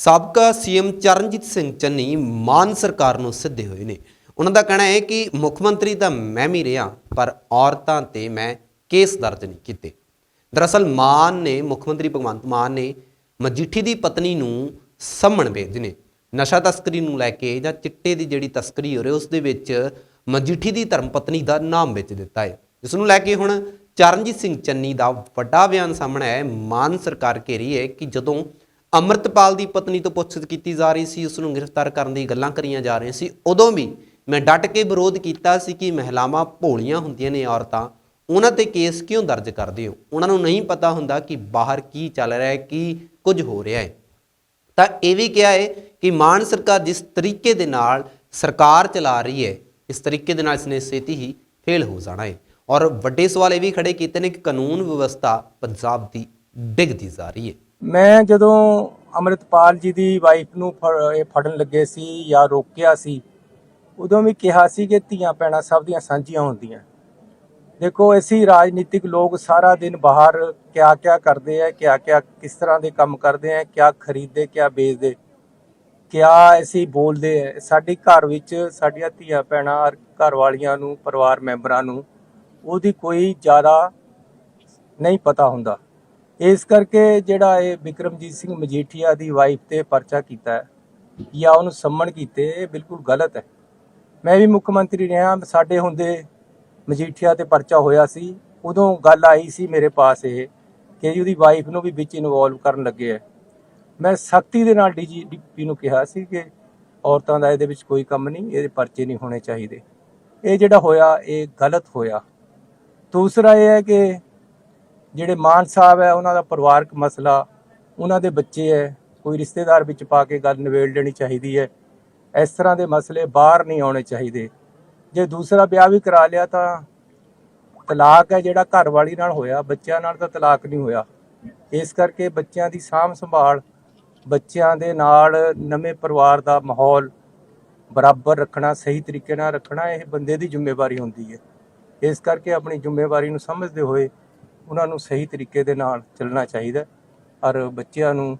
ਸਾਬਕਾ ਸੀਐਮ ਚਰਨਜੀਤ ਸਿੰਘ ਚੰਨੀ ਮਾਨ ਸਰਕਾਰ ਨੂੰ ਸਿੱਧੇ ਹੋਏ ਨੇ। ਉਹਨਾਂ ਦਾ ਕਹਿਣਾ ਹੈ ਕਿ ਮੁੱਖ ਮੰਤਰੀ ਤਾਂ ਮੈਂ ਵੀ ਰਿਹਾ, ਪਰ ਔਰਤਾਂ ਤੇ ਮੈਂ ਕੇਸ ਦਰਜ ਨਹੀਂ ਕੀਤੇ। ਦਰਅਸਲ ਮਾਨ ਨੇ, ਮੁੱਖ ਮੰਤਰੀ ਭਗਵੰਤ ਮਾਨ ਨੇ ਮਜੀਠੀ ਦੀ ਪਤਨੀ ਨੂੰ ਸੰਮਣ ਭੇਜੇ ਨੇ। ਨਸ਼ਾ ਤਸਕਰੀ ਨੂੰ ਲੈ ਕੇ ਜਾਂ ਚਿੱਟੇ ਦੀ ਜਿਹੜੀ ਤਸਕਰੀ ਹੋ ਰਹੀ ਉਸ ਦੇ ਵਿੱਚ ਮਜੀਠੀ ਦੀ ਧਰਮ ਪਤਨੀ ਦਾ ਨਾਮ ਵਿੱਚ ਦਿੱਤਾ ਹੈ। ਜਿਸ ਨੂੰ ਲੈ ਕੇ ਹੁਣ ਚਰਨਜੀਤ ਸਿੰਘ ਚੰਨੀ ਦਾ ਵੱਡਾ ਬਿਆਨ ਸਾਹਮਣੇ ਆਇਆ ਹੈ। ਮਾਨ ਸਰਕਾਰ ਘੇਰੀ ਹੈ ਕਿ ਜਦੋਂ ਅੰਮ੍ਰਿਤਪਾਲ ਦੀ ਪਤਨੀ ਤੋਂ ਪੁੱਛਤ ਕੀਤੀ ਜਾ ਰਹੀ ਸੀ ਉਸ ਨੂੰ ਗ੍ਰਿਫਤਾਰ ਕਰਨ ਦੀ ਗੱਲਾਂ ਕਰੀਆਂ ਜਾ ਰਹੀਆਂ ਸੀ। ਉਦੋਂ ਵੀ ਮੈਂ ਡਟ ਕੇ ਵਿਰੋਧ ਕੀਤਾ ਸੀ ਕਿ ਮਹਿਲਾਵਾਂ ਭੋਲੀਆਂ ਹੁੰਦੀਆਂ ਨੇ ਔਰਤਾਂ, ਉਹਨਾਂ ਤੇ ਕੇਸ ਕਿਉਂ ਦਰਜ ਕਰਦੇ ਹੋ? ਉਹਨਾਂ ਨੂੰ ਨਹੀਂ ਪਤਾ ਹੁੰਦਾ ਕਿ ਬਾਹਰ ਕੀ ਚੱਲ ਰਿਹਾ ਹੈ, ਕੀ ਕੁਝ ਹੋ ਰਿਹਾ ਹੈ। ਤਾਂ ਇਹ ਵੀ ਕਿਹਾ ਹੈ ਕਿ ਮਾਨ ਸਰਕਾਰ ਜਿਸ ਤਰੀਕੇ ਦੇ ਨਾਲ ਸਰਕਾਰ ਚਲਾ ਰਹੀ ਹੈ, ਇਸ ਤਰੀਕੇ ਦੇ ਨਾਲ ਇਸਨੇ ਛੇਤੀ ਹੀ ਫੇਲ ਹੋ ਜਾਣਾ ਹੈ। ਔਰ ਵੱਡੇ ਸਵਾਲ ਇਹ ਵੀ ਖੜੇ ਕੀਤੇ ਨੇ ਕਿ ਕਾਨੂੰਨ ਵਿਵਸਥਾ ਪੰਜਾਬ ਦੀ ਡਿੱਗਦੀ ਜਾ ਰਹੀ ਹੈ। ਮੈਂ ਜਦੋਂ ਅੰਮ੍ਰਿਤਪਾਲ ਜੀ ਦੀ ਵਾਈਫ ਨੂੰ ਇਹ ਫੜਨ ਲੱਗੇ ਸੀ ਜਾਂ ਰੋਕਿਆ ਸੀ, ਉਦੋਂ ਵੀ ਕਿਹਾ ਸੀ ਕਿ ਧੀਆਂ ਪੈਣਾ ਸਭ ਦੀਆਂ ਸਾਂਝੀਆਂ ਹੁੰਦੀਆਂ। ਦੇਖੋ, ਅਸੀਂ ਰਾਜਨੀਤਿਕ ਲੋਕ ਸਾਰਾ ਦਿਨ ਬਾਹਰ ਕਿਆ ਕਿਆ ਕਰਦੇ ਆ ਕਿਆ ਕਿਆ ਕਿਸ ਤਰ੍ਹਾਂ ਦੇ ਕੰਮ ਕਰਦੇ ਆ, ਕਿਆ ਖਰੀਦਦੇ, ਕਿਆ ਵੇਚਦੇ, ਕਿਆ ਅਸੀਂ ਬੋਲਦੇ ਆ। ਸਾਡੀ ਘਰ ਵਿੱਚ ਸਾਡੀਆਂ ਧੀਆਂ ਪੈਣਾ ਔਰ ਘਰ ਵਾਲੀਆਂ ਨੂੰ, ਪਰਿਵਾਰ ਮੈਂਬਰਾਂ ਨੂੰ ਉਹਦੀ ਕੋਈ ਜ਼ਿਆਦਾ ਨਹੀਂ ਪਤਾ ਹੁੰਦਾ। ਇਸ ਕਰਕੇ ਜਿਹੜਾ ਇਹ ਵਿਕਰਮਜੀਤ ਸਿੰਘ ਮਜੀਠੀਆ ਦੀ ਵਾਈਫ ਤੇ ਪਰਚਾ ਕੀਤਾ ਹੈ, ਜਾਂ ਉਹਨੂੰ ਸੰਮਣ ਕੀਤੇ, ਇਹ ਬਿਲਕੁਲ ਗਲਤ ਹੈ। ਮੈਂ ਵੀ ਮੁੱਖ ਮੰਤਰੀ ਰਿਹਾ, ਸਾਡੇ ਹੁੰਦੇ ਮਜੀਠੀਆ ਤੇ ਪਰਚਾ ਹੋਇਆ ਸੀ, ਉਦੋਂ ਗੱਲ ਆਈ ਸੀ ਮੇਰੇ ਪਾਸ ਇਹ, ਕਿ ਜੀ ਉਹਦੀ ਵਾਈਫ ਨੂੰ ਵੀ ਵਿੱਚ ਇਨਵੋਲਵ ਕਰਨ ਲੱਗੇ ਹੈ। ਮੈਂ ਸਖਤੀ ਦੇ ਨਾਲ ਡੀਜੀਪੀ ਨੂੰ ਕਿਹਾ ਸੀ ਕਿ ਔਰਤਾਂ ਦਾ ਇਹਦੇ ਵਿੱਚ ਕੋਈ ਕੰਮ ਨਹੀਂ, ਇਹਦੇ ਪਰਚੇ ਨਹੀਂ ਹੋਣੇ ਚਾਹੀਦੇ। ਇਹ ਜਿਹੜਾ ਹੋਇਆ, ਇਹ ਗਲਤ ਹੋਇਆ। ਦੂਸਰਾ ਇਹ ਹੈ ਕਿ ਜਿਹੜੇ ਮਾਨ ਸਾਹਿਬ ਹੈ, ਉਹਨਾਂ ਦਾ ਪਰਿਵਾਰਕ ਮਸਲਾ, ਉਹਨਾਂ ਦੇ ਬੱਚੇ ਹੈ, ਕੋਈ ਰਿਸ਼ਤੇਦਾਰ ਵਿੱਚ ਪਾ ਕੇ ਗੱਲ ਨਿਬੇੜ ਲੈਣੀ ਚਾਹੀਦੀ ਹੈ। ਇਸ ਤਰ੍ਹਾਂ ਦੇ ਮਸਲੇ ਬਾਹਰ ਨਹੀਂ ਆਉਣੇ ਚਾਹੀਦੇ। ਜੇ ਦੂਸਰਾ ਵਿਆਹ ਵੀ ਕਰਾ ਲਿਆ ਤਾਂ ਤਲਾਕ ਹੈ ਜਿਹੜਾ ਘਰ ਵਾਲੀ ਨਾਲ ਹੋਇਆ, ਬੱਚਿਆਂ ਨਾਲ ਤਾਂ ਤਲਾਕ ਨਹੀਂ ਹੋਇਆ। ਇਸ ਕਰਕੇ ਬੱਚਿਆਂ ਦੀ ਸਾਂਭ ਸੰਭਾਲ, ਬੱਚਿਆਂ ਦੇ ਨਾਲ ਨਵੇਂ ਪਰਿਵਾਰ ਦਾ ਮਾਹੌਲ ਬਰਾਬਰ ਰੱਖਣਾ, ਸਹੀ ਤਰੀਕੇ ਨਾਲ ਰੱਖਣਾ, ਇਹ ਬੰਦੇ ਦੀ ਜ਼ਿੰਮੇਵਾਰੀ ਹੁੰਦੀ ਹੈ। ਇਸ ਕਰਕੇ ਆਪਣੀ ਜ਼ਿੰਮੇਵਾਰੀ ਨੂੰ ਸਮਝਦੇ ਹੋਏ ਉਹਨਾਂ ਨੂੰ ਸਹੀ ਤਰੀਕੇ ਦੇ ਨਾਲ ਚੱਲਣਾ ਚਾਹੀਦਾ, ਔਰ ਬੱਚਿਆਂ ਨੂੰ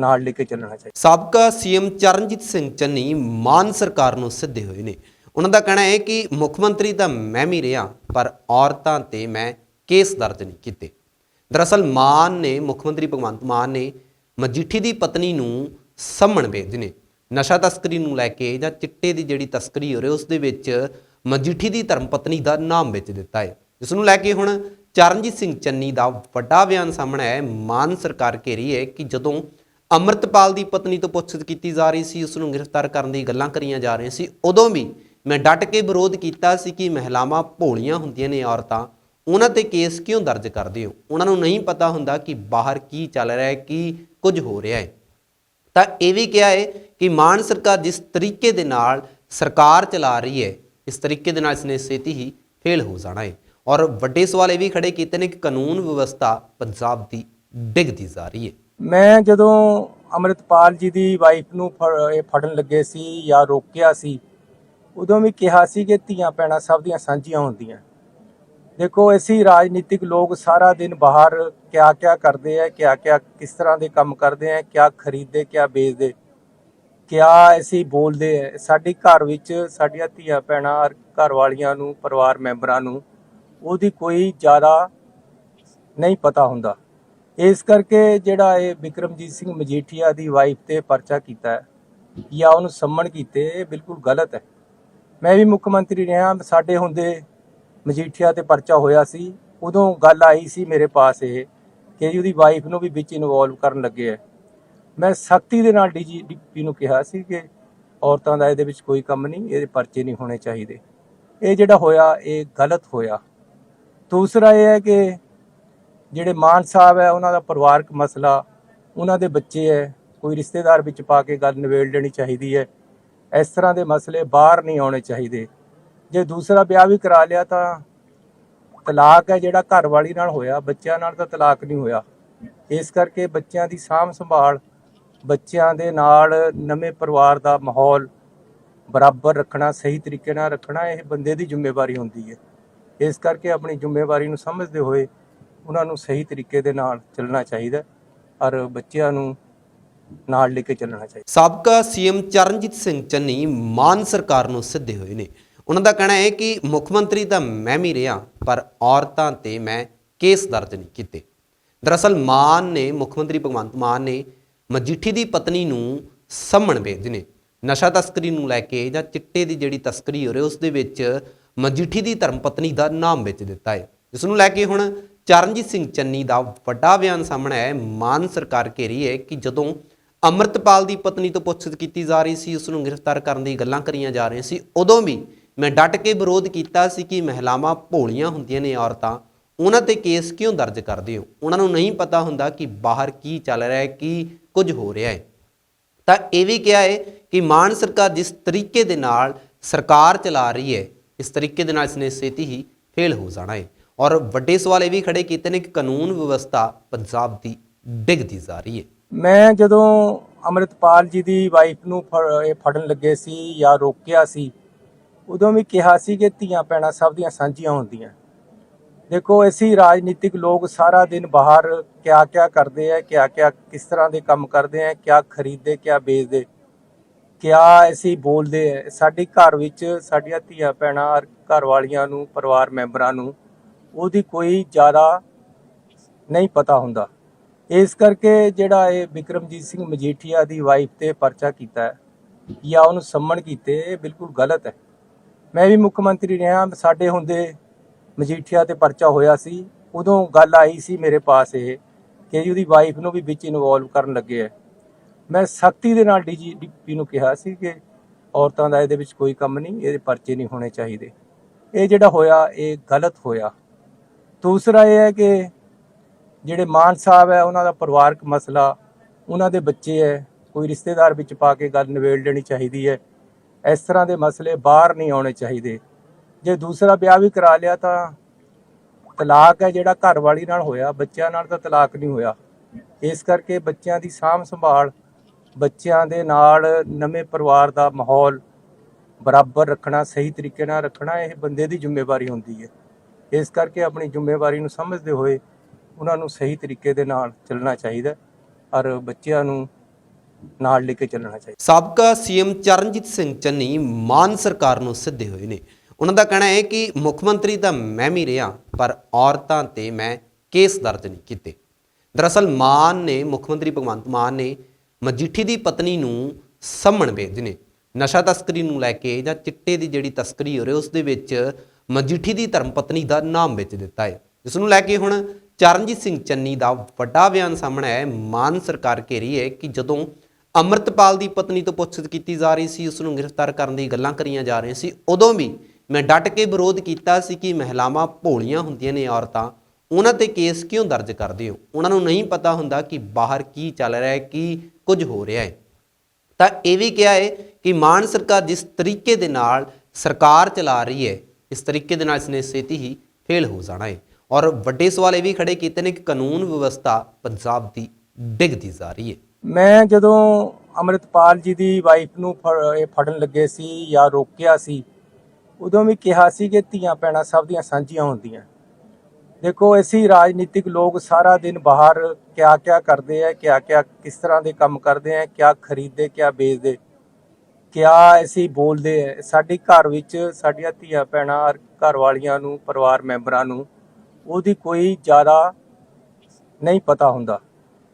ਨਾਲ ਲੈ ਕੇ ਚੱਲਣਾ ਚਾਹੀਦਾ। ਸਾਬਕਾ ਸੀਐਮ ਚਰਨਜੀਤ ਸਿੰਘ ਚੰਨੀ ਮਾਨ ਸਰਕਾਰ ਨੂੰ ਸਿੱਧੇ ਹੋਏ ਨੇ। ਉਹਨਾਂ ਦਾ ਕਹਿਣਾ ਹੈ ਕਿ ਮੁੱਖ ਮੰਤਰੀ ਤਾਂ ਮੈਂ ਵੀ ਰਿਹਾ, ਪਰ ਔਰਤਾਂ ਤੇ ਮੈਂ ਕੇਸ ਦਰਜ ਨਹੀਂ ਕੀਤੇ। ਦਰਅਸਲ ਮਾਨ ਨੇ, ਮੁੱਖ ਮੰਤਰੀ ਭਗਵੰਤ ਮਾਨ ਨੇ ਮਜੀਠੀ ਦੀ ਪਤਨੀ ਨੂੰ ਸੰਮਣ ਭੇਜੇ ਨੇ। ਨਸ਼ਾ ਤਸਕਰੀ ਨੂੰ ਲੈ ਕੇ ਜਾਂ ਚਿੱਟੇ ਦੀ ਜਿਹੜੀ ਤਸਕਰੀ ਹੋ ਰਹੀ ਉਸ ਦੇ ਵਿੱਚ ਮਜੀਠੀ ਦੀ ਧਰਮ ਪਤਨੀ ਦਾ ਨਾਮ ਵਿੱਚ ਦਿੱਤਾ ਹੈ। ਜਿਸ ਨੂੰ ਲੈ ਕੇ ਹੁਣ ਚਰਨਜੀਤ ਸਿੰਘ ਚੰਨੀ ਦਾ ਵੱਡਾ ਬਿਆਨ ਸਾਹਮਣੇ ਆਇਆ ਮਾਨ ਸਰਕਾਰ ਘੇਰੀ ਹੈ ਕਿ ਜਦੋਂ ਅੰਮ੍ਰਿਤਪਾਲ ਦੀ ਪਤਨੀ ਤੋਂ ਪੁੱਛਤ ਕੀਤੀ ਜਾ ਰਹੀ ਸੀ ਉਸ ਨੂੰ ਗ੍ਰਿਫਤਾਰ ਕਰਨ ਦੀ ਗੱਲਾਂ ਕਰੀਆਂ ਜਾ ਰਹੀਆਂ ਸੀ, ਉਦੋਂ ਵੀ ਮੈਂ ਡਟ ਕੇ ਵਿਰੋਧ ਕੀਤਾ ਸੀ ਕਿ ਮਹਿਲਾਵਾਂ ਭੋਲੀਆਂ ਹੁੰਦੀਆਂ ਨੇ ਔਰਤਾਂ। ਉਹਨਾਂ ਤੇ ਕੇਸ ਕਿਉਂ ਦਰਜ ਕਰਦੇ ਹੋ? ਉਹਨਾਂ ਨੂੰ ਨਹੀਂ ਪਤਾ ਹੁੰਦਾ ਕਿ ਬਾਹਰ ਕੀ ਚੱਲ ਰਿਹਾ ਹੈ, ਕੀ ਕੁਝ ਹੋ ਰਿਹਾ ਹੈ। ਤਾਂ ਇਹ ਵੀ ਕਿਹਾ ਹੈ ਕਿ ਮਾਨ ਸਰਕਾਰ ਜਿਸ ਤਰੀਕੇ ਦੇ ਨਾਲ ਸਰਕਾਰ ਚਲਾ ਰਹੀ ਹੈ, ਇਸ ਤਰੀਕੇ ਦੇ ਨਾਲ ਇਸਨੇ ਛੇਤੀ ਹੀ ਫੇਲ ਹੋ ਜਾਣਾ ਹੈ। ਔਰ ਵੱਡੇ ਸਵਾਲ ਇਹ ਵੀ ਖੜੇ ਕੀਤੇ ਨੇ ਕਿ ਕਾਨੂੰਨ ਵਿਵਸਥਾ ਪੰਜਾਬ ਦੀ ਡਿੱਗਦੀ ਜਾ ਰਹੀ ਹੈ। ਮੈਂ ਜਦੋਂ ਅੰਮ੍ਰਿਤਪਾਲ ਜੀ ਦੀ ਵਾਈਫ ਨੂੰ ਇਹ ਫੜਨ ਲੱਗੇ ਸੀ ਜਾਂ ਰੋਕਿਆ ਸੀ, ਉਦੋਂ ਵੀ ਕਿਹਾ ਸੀ ਕਿ ਧੀਆਂ ਪੈਣਾ ਸਭ ਦੀਆਂ ਸਾਂਝੀਆਂ ਹੁੰਦੀਆਂ। ਦੇਖੋ, ਅਸੀਂ ਰਾਜਨੀਤਿਕ ਲੋਕ ਸਾਰਾ ਦਿਨ ਬਾਹਰ ਕਿਆ ਕਿਆ ਕਰਦੇ ਆ ਕਿਆ ਕਿਆ ਕਿਸ ਤਰ੍ਹਾਂ ਦੇ ਕੰਮ ਕਰਦੇ ਆ, ਕਿਆ ਖਰੀਦਦੇ, ਕਿਆ ਵੇਚਦੇ, ਕਿਆ ਅਸੀਂ ਬੋਲਦੇ ਆ। ਸਾਡੀ ਘਰ ਵਿੱਚ ਸਾਡੀਆਂ ਧੀਆਂ ਪੈਣਾ ਘਰ ਵਾਲੀਆਂ ਨੂੰ, ਪਰਿਵਾਰ ਮੈਂਬਰਾਂ ਨੂੰ ਉਹਦੀ ਕੋਈ ਜ਼ਿਆਦਾ ਨਹੀਂ ਪਤਾ ਹੁੰਦਾ। ਇਸ ਕਰਕੇ ਜਿਹੜਾ ਇਹ ਵਿਕਰਮਜੀਤ ਸਿੰਘ ਮਜੀਠੀਆ ਦੀ ਵਾਈਫ ਤੇ ਪਰਚਾ ਕੀਤਾ ਹੈ ਜਾਂ ਉਹਨੂੰ ਸੰਮਣ ਕੀਤੇ, ਇਹ ਬਿਲਕੁਲ ਗਲਤ ਹੈ। ਮੈਂ ਵੀ ਮੁੱਖ ਮੰਤਰੀ ਰਿਹਾ, ਸਾਡੇ ਹੁੰਦੇ ਮਜੀਠੀਆ ਤੇ ਪਰਚਾ ਹੋਇਆ ਸੀ, ਉਦੋਂ ਗੱਲ ਆਈ ਸੀ ਮੇਰੇ ਪਾਸ ਇਹ ਕਿ ਜੀ ਉਹਦੀ ਵਾਈਫ ਨੂੰ ਵੀ ਵਿੱਚ ਇਨਵੋਲਵ ਕਰਨ ਲੱਗੇ ਹੈ। ਮੈਂ ਸਖਤੀ ਦੇ ਨਾਲ ਡੀਜੀਪੀ ਨੂੰ ਕਿਹਾ ਸੀ ਕਿ ਔਰਤਾਂ ਦਾ ਇਹਦੇ ਵਿੱਚ ਕੋਈ ਕੰਮ ਨਹੀਂ, ਇਹਦੇ ਪਰਚੇ ਨਹੀਂ ਹੋਣੇ ਚਾਹੀਦੇ। ਇਹ ਜਿਹੜਾ ਹੋਇਆ, ਇਹ ਗਲਤ ਹੋਇਆ। ਦੂਸਰਾ ਇਹ ਹੈ ਕਿ ਜਿਹੜੇ ਮਾਨ ਸਾਹਿਬ ਹੈ, ਉਹਨਾਂ ਦਾ ਪਰਿਵਾਰਕ ਮਸਲਾ, ਉਹਨਾਂ ਦੇ ਬੱਚੇ ਹੈ, ਕੋਈ ਰਿਸ਼ਤੇਦਾਰ ਵਿੱਚ ਪਾ ਕੇ ਗੱਲ ਨਿਬੇੜ ਲੈਣੀ ਚਾਹੀਦੀ ਹੈ। ਇਸ ਤਰ੍ਹਾਂ ਦੇ ਮਸਲੇ ਬਾਹਰ ਨਹੀਂ ਆਉਣੇ ਚਾਹੀਦੇ। ਜੇ ਦੂਸਰਾ ਵਿਆਹ ਵੀ ਕਰਾ ਲਿਆ ਤਾਂ ਤਲਾਕ ਹੈ ਜਿਹੜਾ ਘਰ ਵਾਲੀ ਨਾਲ ਹੋਇਆ, ਬੱਚਿਆਂ ਨਾਲ ਤਾਂ ਤਲਾਕ ਨਹੀਂ ਹੋਇਆ। ਇਸ ਕਰਕੇ ਬੱਚਿਆਂ ਦੀ ਸਾਂਭ ਸੰਭਾਲ, ਬੱਚਿਆਂ ਦੇ ਨਾਲ ਨਵੇਂ ਪਰਿਵਾਰ ਦਾ ਮਾਹੌਲ ਬਰਾਬਰ ਰੱਖਣਾ, ਸਹੀ ਤਰੀਕੇ ਨਾਲ ਰੱਖਣਾ, ਇਹ ਬੰਦੇ ਦੀ ਜ਼ਿੰਮੇਵਾਰੀ ਹੁੰਦੀ ਹੈ। ਇਸ ਕਰਕੇ ਆਪਣੀ ਜ਼ਿੰਮੇਵਾਰੀ ਨੂੰ ਸਮਝਦੇ ਹੋਏ ਉਹਨਾਂ ਨੂੰ ਸਹੀ ਤਰੀਕੇ ਦੇ ਨਾਲ ਚੱਲਣਾ ਚਾਹੀਦਾ ਔਰ ਬੱਚਿਆਂ ਨੂੰ ਨਾਲ ਲੈ ਕੇ ਚੱਲਣਾ ਚਾਹੀਦਾ ਸਾਬਕਾ ਸੀਐਮ ਚਰਨਜੀਤ ਸਿੰਘ ਚੰਨੀ ਮਾਨ ਸਰਕਾਰ ਨੂੰ ਸਿੱਧੇ ਹੋਏ ਨੇ। ਉਹਨਾਂ ਦਾ ਕਹਿਣਾ ਹੈ ਕਿ ਮੁੱਖ ਮੰਤਰੀ ਤਾਂ ਮੈਂ ਵੀ ਰਿਹਾ, ਪਰ ਔਰਤਾਂ ਤੇ ਮੈਂ ਕੇਸ ਦਰਜ ਨਹੀਂ ਕੀਤੇ। ਦਰਅਸਲ ਮਾਨ ਨੇ, ਮੁੱਖ ਮੰਤਰੀ ਭਗਵੰਤ ਮਾਨ ਨੇ ਮਜੀਠੀ ਦੀ ਪਤਨੀ ਨੂੰ ਸੰਮਣ ਭੇਜੇ ਨੇ। ਨਸ਼ਾ ਤਸਕਰੀ ਨੂੰ ਲੈ ਕੇ ਜਾਂ ਚਿੱਟੇ ਦੀ ਜਿਹੜੀ ਤਸਕਰੀ ਹੋ ਰਹੀ ਉਸ ਦੇ ਵਿੱਚ ਮਜੀਠੀ ਦੀ ਧਰਮ ਪਤਨੀ ਦਾ ਨਾਮ ਵਿੱਚ ਦਿੱਤਾ ਹੈ। ਜਿਸ ਨੂੰ ਲੈ ਕੇ ਹੁਣ ਚਰਨਜੀਤ ਸਿੰਘ ਚੰਨੀ ਦਾ ਵੱਡਾ ਬਿਆਨ ਸਾਹਮਣੇ ਆਇਆ ਮਾਨ ਸਰਕਾਰ ਘੇਰੀ ਹੈ ਕਿ ਜਦੋਂ ਅੰਮ੍ਰਿਤਪਾਲ ਦੀ ਪਤਨੀ ਤੋਂ ਪੁੱਛਤ ਕੀਤੀ ਜਾ ਰਹੀ ਸੀ ਉਸ ਨੂੰ ਗ੍ਰਿਫਤਾਰ ਕਰਨ ਦੀ ਗੱਲਾਂ ਕਰੀਆਂ ਜਾ ਰਹੀਆਂ ਸੀ, ਉਦੋਂ ਵੀ ਮੈਂ ਡਟ ਕੇ ਵਿਰੋਧ ਕੀਤਾ ਸੀ ਕਿ ਮਹਿਲਾਵਾਂ ਭੋਲੀਆਂ ਹੁੰਦੀਆਂ ਨੇ ਔਰਤਾਂ, ਉਹਨਾਂ ਤੇ ਕੇਸ ਕਿਉਂ ਦਰਜ ਕਰਦੇ ਹੋ? ਉਹਨਾਂ ਨੂੰ ਨਹੀਂ ਪਤਾ ਹੁੰਦਾ ਕਿ ਬਾਹਰ ਕੀ ਚੱਲ ਰਿਹਾ ਹੈ, ਕੀ ਕੁਝ ਹੋ ਰਿਹਾ ਹੈ। ਤਾਂ ਇਹ ਵੀ ਕਿਹਾ ਹੈ ਕਿ ਮਾਨ ਸਰਕਾਰ ਜਿਸ ਤਰੀਕੇ ਦੇ ਨਾਲ ਸਰਕਾਰ ਚਲਾ ਰਹੀ ਹੈ ਇਸ ਤਰੀਕੇ ਦੇ ਨਾਲ ਇਸਨੇ ਛੇਤੀ ਹੀ ਫੇਲ ਹੋ ਜਾਣਾ ਹੈ ਔਰ ਵੱਡੇ ਸਵਾਲ ਇਹ ਵੀ ਖੜੇ ਕੀਤੇ ਨੇ ਕਿ ਕਾਨੂੰਨ ਵਿਵਸਥਾ ਪੰਜਾਬ ਦੀ ਡਿੱਗਦੀ ਜਾ ਰਹੀ ਹੈ ਮੈਂ ਜਦੋਂ ਅਮਰਿਤਪਾਲ ਜੀ ਦੀ ਵਾਈਫ ਨੂੰ ਫੜਨ ਲੱਗੇ ਸੀ ਜਾਂ ਰੋਕਿਆ ਸੀ, ਉਦੋਂ ਵੀ ਕਿਹਾ ਸੀ ਕਿ ਧੀਆਂ ਪੈਣਾ ਸਭ ਦੀਆਂ ਸਾਂਝੀਆਂ ਹੁੰਦੀਆਂ। ਦੇਖੋ, ਅਸੀਂ ਰਾਜਨੀਤਿਕ ਲੋਕ ਸਾਰਾ ਦਿਨ ਬਾਹਰ ਕਿਆ ਕਿਆ ਕਰਦੇ ਆ ਕਿਆ ਕਿਆ ਕਿਸ ਤਰ੍ਹਾਂ ਦੇ ਕੰਮ ਕਰਦੇ ਆ, ਕਿਆ ਖਰੀਦਦੇ, ਕਿਆ ਵੇਚਦੇ। ਕਿਆ ਅਸੀਂ ਬੋਲਦੇ ਆ? ਸਾਡੇ ਘਰ ਵਿੱਚ ਸਾਡੀਆਂ ਧੀਆਂ ਭੈਣਾਂ ਔਰ ਘਰ ਵਾਲੀਆਂ ਨੂੰ, ਪਰਿਵਾਰ ਮੈਂਬਰਾਂ ਨੂੰ ਉਹਦੀ ਕੋਈ ਜ਼ਿਆਦਾ ਨਹੀਂ ਪਤਾ ਹੁੰਦਾ। ਇਸ ਕਰਕੇ ਜਿਹੜਾ ਇਹ ਵਿਕਰਮਜੀਤ ਸਿੰਘ ਮਜੀਠੀਆ ਦੀ ਵਾਈਫ ਤੇ ਪਰਚਾ ਕੀਤਾ ਹੈ ਜਾਂ ਉਹਨੂੰ ਸੰਮਣ ਕੀਤੇ, ਇਹ ਬਿਲਕੁਲ ਗਲਤ ਹੈ। ਮੈਂ ਵੀ ਮੁੱਖ ਮੰਤਰੀ ਰਿਹਾ, ਸਾਡੇ ਹੁੰਦੇ ਮਜੀਠੀਆ ਤੇ ਪਰਚਾ ਹੋਇਆ ਸੀ, ਉਦੋਂ ਗੱਲ ਆਈ ਸੀ ਮੇਰੇ ਪਾਸ ਇਹ ਕਿ ਜੀ ਉਹਦੀ ਵਾਈਫ ਨੂੰ ਵੀ ਵਿੱਚ ਇਨਵੋਲਵ ਕਰਨ ਲੱਗੇ ਹੈ। ਮੈਂ ਸਖਤੀ ਦੇ ਨਾਲ ਡੀਜੀਪੀ ਨੂੰ ਕਿਹਾ ਸੀ ਕਿ ਔਰਤਾਂ ਦਾ ਇਹਦੇ ਵਿੱਚ ਕੋਈ ਕੰਮ ਨਹੀਂ, ਇਹਦੇ ਪਰਚੇ ਨਹੀਂ ਹੋਣੇ ਚਾਹੀਦੇ। ਇਹ ਜਿਹੜਾ ਹੋਇਆ, ਇਹ ਗਲਤ ਹੋਇਆ। ਦੂਸਰਾ ਇਹ ਹੈ ਕਿ ਜਿਹੜੇ ਮਾਨ ਸਾਹਿਬ ਹੈ, ਉਹਨਾਂ ਦਾ ਪਰਿਵਾਰਕ ਮਸਲਾ, ਉਹਨਾਂ ਦੇ ਬੱਚੇ ਹੈ, ਕੋਈ ਰਿਸ਼ਤੇਦਾਰ ਵਿੱਚ ਪਾ ਕੇ ਗੱਲ ਨਿਬੇੜ ਲੈਣੀ ਚਾਹੀਦੀ ਹੈ। ਇਸ ਤਰ੍ਹਾਂ ਦੇ ਮਸਲੇ ਬਾਹਰ ਨਹੀਂ ਆਉਣੇ ਚਾਹੀਦੇ। ਜੇ ਦੂਸਰਾ ਵਿਆਹ ਵੀ ਕਰਾ ਲਿਆ ਤਾਂ ਤਲਾਕ ਹੈ ਜਿਹੜਾ ਘਰ ਵਾਲੀ ਨਾਲ ਹੋਇਆ, ਬੱਚਿਆਂ ਨਾਲ ਤਾਂ ਤਲਾਕ ਨਹੀਂ ਹੋਇਆ। ਇਸ ਕਰਕੇ ਬੱਚਿਆਂ ਦੀ ਸਾਂਭ ਸੰਭਾਲ ਬੱਚਿਆਂ ਦੇ ਨਾਲ ਨਵੇਂ ਪਰਿਵਾਰ ਦਾ ਮਾਹੌਲ ਬਰਾਬਰ ਰੱਖਣਾ, ਸਹੀ ਤਰੀਕੇ ਨਾਲ ਰੱਖਣਾ, ਇਹ ਬੰਦੇ ਦੀ ਜ਼ਿੰਮੇਵਾਰੀ ਹੁੰਦੀ ਹੈ। ਇਸ ਕਰਕੇ ਆਪਣੀ ਜ਼ਿੰਮੇਵਾਰੀ ਨੂੰ ਸਮਝਦੇ ਹੋਏ ਉਹਨਾਂ ਨੂੰ ਸਹੀ ਤਰੀਕੇ ਦੇ ਨਾਲ ਚੱਲਣਾ ਚਾਹੀਦਾ ਔਰ ਬੱਚਿਆਂ ਨੂੰ ਨਾਲ ਲੈ ਕੇ ਚੱਲਣਾ ਚਾਹੀਦਾ। ਸਾਬਕਾ ਸੀਐਮ ਚਰਨਜੀਤ ਸਿੰਘ ਚੰਨੀ ਮਾਨ ਸਰਕਾਰ ਨੂੰ ਸਿੱਧੇ ਹੋਏ ਨੇ। ਉਹਨਾਂ ਦਾ ਕਹਿਣਾ ਹੈ ਕਿ ਮੁੱਖ ਮੰਤਰੀ ਤਾਂ ਮੈਂ ਵੀ ਰਿਹਾ, ਪਰ ਔਰਤਾਂ ਤੇ ਮੈਂ ਕੇਸ ਦਰਜ ਨਹੀਂ ਕੀਤੇ। ਦਰਅਸਲ ਮਾਨ ਨੇ, ਮੁੱਖ ਮੰਤਰੀ ਭਗਵੰਤ ਮਾਨ ਨੇ ਮਜੀਠੀ ਦੀ ਪਤਨੀ ਨੂੰ ਸੰਮਣ ਭੇਜੇ ਨੇ। ਨਸ਼ਾ ਤਸਕਰੀ ਨੂੰ ਲੈ ਕੇ ਜਾਂ ਚਿੱਟੇ ਦੀ ਜਿਹੜੀ ਤਸਕਰੀ ਹੋ ਰਹੀ ਉਸ ਦੇ ਵਿੱਚ ਮਜੀਠੀ ਦੀ ਧਰਮ ਪਤਨੀ ਦਾ ਨਾਮ ਵਿੱਚ ਦਿੱਤਾ ਹੈ। ਜਿਸ ਨੂੰ ਲੈ ਕੇ ਹੁਣ ਚਰਨਜੀਤ ਸਿੰਘ ਚੰਨੀ ਦਾ ਵੱਡਾ ਬਿਆਨ ਸਾਹਮਣੇ ਆਇਆ ਹੈ। ਮਾਨ ਸਰਕਾਰ ਘੇਰੀ ਹੈ ਕਿ ਜਦੋਂ ਅੰਮ੍ਰਿਤਪਾਲ ਦੀ ਪਤਨੀ ਤੋਂ ਪੁੱਛਤ ਕੀਤੀ ਜਾ ਰਹੀ ਸੀ, ਉਸ ਨੂੰ ਗ੍ਰਿਫਤਾਰ ਕਰਨ ਦੀ ਗੱਲਾਂ ਕਰੀਆਂ ਜਾ ਰਹੀਆਂ ਸੀ, ਉਦੋਂ ਵੀ ਮੈਂ ਡਟ ਕੇ ਵਿਰੋਧ ਕੀਤਾ ਸੀ ਕਿ ਮਹਿਲਾਵਾਂ ਭੋਲੀਆਂ ਹੁੰਦੀਆਂ ਨੇ ਔਰਤਾਂ, ਉਹਨਾਂ ਤੇ ਕੇਸ ਕਿਉਂ ਦਰਜ ਕਰਦੇ ਹੋ? ਉਹਨਾਂ ਨੂੰ ਨਹੀਂ ਪਤਾ ਹੁੰਦਾ ਕਿ ਬਾਹਰ ਕੀ ਚੱਲ ਰਿਹਾ ਹੈ, ਕੀ ਕੁਝ ਹੋ ਰਿਹਾ ਹੈ। ਤਾਂ ਇਹ ਵੀ ਕਿਹਾ ਹੈ ਕਿ ਮਾਨ ਸਰਕਾਰ ਜਿਸ ਤਰੀਕੇ ਦੇ ਨਾਲ ਸਰਕਾਰ ਚਲਾ ਰਹੀ ਹੈ, ਇਸ ਤਰੀਕੇ ਦੇ ਨਾਲ ਇਸਨੇ ਛੇਤੀ ਹੀ ਫੇਲ ਹੋ ਜਾਣਾ ਹੈ। ਔਰ ਵੱਡੇ ਸਵਾਲ ਇਹ ਵੀ ਖੜੇ ਕੀਤੇ ਨੇ ਕਿ ਕਾਨੂੰਨ ਵਿਵਸਥਾ ਪੰਜਾਬ ਦੀ ਡਿੱਗਦੀ ਜਾ ਰਹੀ ਹੈ। ਮੈਂ ਜਦੋਂ ਅਮਰਿਤਪਾਲ ਜੀ ਦੀ ਵਾਈਫ ਨੂੰ ਫੜਨ ਲੱਗੇ ਸੀ ਜਾਂ ਰੋਕਿਆ ਸੀ, ਉਦੋਂ ਵੀ ਕਿਹਾ ਸੀ ਕਿ ਧੀਆਂ ਪੈਣਾ ਸਭ ਦੀਆਂ ਸਾਂਝੀਆਂ ਹੁੰਦੀਆਂ। ਦੇਖੋ ਅਸੀਂ ਰਾਜਨੀਤਿਕ ਲੋਕ ਸਾਰਾ ਦਿਨ ਬਾਹਰ ਕਿਆ ਕਿਆ ਕਰਦੇ ਆ, ਕਿਆ ਕਿਆ ਕਿਸ ਤਰ੍ਹਾਂ ਦੇ ਕੰਮ ਕਰਦੇ ਆ, ਕਿਆ ਖਰੀਦਦੇ, ਕਿਆ ਵੇਚਦੇ, ਕਿਆ ਅਸੀਂ ਬੋਲਦੇ ਆ। ਸਾਡੇ ਘਰ ਵਿੱਚ ਸਾਡੀਆਂ ਧੀਆਂ ਭੈਣਾਂ ਔਰ ਘਰ ਵਾਲੀਆਂ ਨੂੰ, ਪਰਿਵਾਰ ਮੈਂਬਰਾਂ ਨੂੰ ਉਹਦੀ ਕੋਈ ਜ਼ਿਆਦਾ ਨਹੀਂ ਪਤਾ ਹੁੰਦਾ।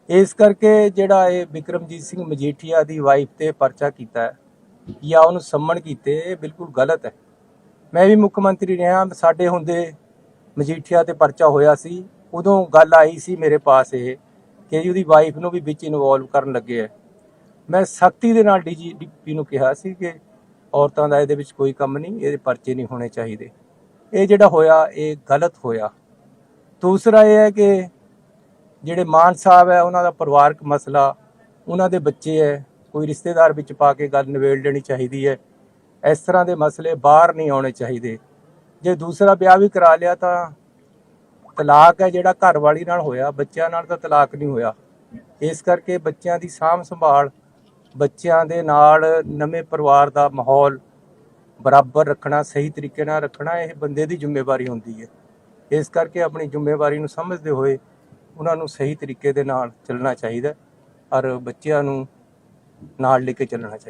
ਇਸ ਕਰਕੇ ਜਿਹੜਾ ਇਹ ਵਿਕਰਮਜੀਤ ਸਿੰਘ ਮਜੀਠੀਆ ਦੀ ਵਾਈਫ ਤੇ ਪਰਚਾ ਕੀਤਾ ਹੈ ਜਾਂ ਉਹਨੂੰ ਸੰਮਣ ਕੀਤੇ, ਇਹ ਬਿਲਕੁਲ ਗਲਤ ਹੈ। ਮੈਂ ਵੀ ਮੁੱਖ ਮੰਤਰੀ ਰਿਹਾ, ਸਾਡੇ ਹੁੰਦੇ ਮਜੀਠੀਆ ਤੇ ਪਰਚਾ ਹੋਇਆ ਸੀ, ਉਦੋਂ ਗੱਲ ਆਈ ਸੀ ਮੇਰੇ ਪਾਸ ਇਹ ਕਿ ਜੀ ਉਹਦੀ ਵਾਈਫ ਨੂੰ ਵੀ ਵਿੱਚ ਇਨਵੋਲਵ ਕਰਨ ਲੱਗੇ ਹੈ ਮੈਂ ਸਖਤੀ ਦੇ ਨਾਲ ਡੀਜੀਪੀ ਨੂੰ ਕਿਹਾ ਸੀ ਕਿ ਔਰਤਾਂ ਦਾ ਇਹਦੇ ਵਿੱਚ ਕੋਈ ਕੰਮ ਨਹੀਂ, ਇਹਦੇ ਪਰਚੇ ਨਹੀਂ ਹੋਣੇ ਚਾਹੀਦੇ। ਇਹ ਜਿਹੜਾ ਹੋਇਆ, ਇਹ ਗਲਤ ਹੋਇਆ। ਦੂਸਰਾ ਇਹ ਹੈ ਕਿ ਜਿਹੜੇ ਮਾਨ ਸਾਹਿਬ ਹੈ, ਉਹਨਾਂ ਦਾ ਪਰਿਵਾਰਕ ਮਸਲਾ, ਉਹਨਾਂ ਦੇ ਬੱਚੇ ਹੈ, ਕੋਈ ਰਿਸ਼ਤੇਦਾਰ ਵਿੱਚ ਪਾ ਕੇ ਗੱਲ ਨਿਬੇੜ ਲੈਣੀ ਚਾਹੀਦੀ ਹੈ। ਇਸ ਤਰ੍ਹਾਂ ਦੇ ਮਸਲੇ ਬਾਹਰ ਨਹੀਂ ਆਉਣੇ ਚਾਹੀਦੇ। ਜੇ ਦੂਸਰਾ ਵਿਆਹ ਵੀ ਕਰਾ ਲਿਆ ਤਾਂ ਤਲਾਕ ਹੈ ਜਿਹੜਾ ਘਰ ਵਾਲੀ ਨਾਲ ਹੋਇਆ, ਬੱਚਿਆਂ ਨਾਲ ਤਾਂ ਤਲਾਕ ਨਹੀਂ ਹੋਇਆ। ਇਸ ਕਰਕੇ ਬੱਚਿਆਂ ਦੀ ਸਾਂਭ ਸੰਭਾਲ, ਬੱਚਿਆਂ ਦੇ ਨਾਲ ਨਵੇਂ ਪਰਿਵਾਰ ਦਾ ਮਾਹੌਲ ਬਰਾਬਰ ਰੱਖਣਾ, ਸਹੀ ਤਰੀਕੇ ਨਾਲ ਰੱਖਣਾ, ਇਹ ਬੰਦੇ ਦੀ ਜ਼ਿੰਮੇਵਾਰੀ ਹੁੰਦੀ ਹੈ। ਇਸ ਕਰਕੇ ਆਪਣੀ ਜ਼ਿੰਮੇਵਾਰੀ ਨੂੰ ਸਮਝਦੇ ਹੋਏ ਉਹਨਾਂ ਨੂੰ ਸਹੀ ਤਰੀਕੇ ਦੇ ਨਾਲ ਚੱਲਣਾ ਚਾਹੀਦਾ ਔਰ ਬੱਚਿਆਂ ਨੂੰ ਨਾਲ ਲੈ ਕੇ ਚੱਲਣਾ ਚਾਹੀਦਾ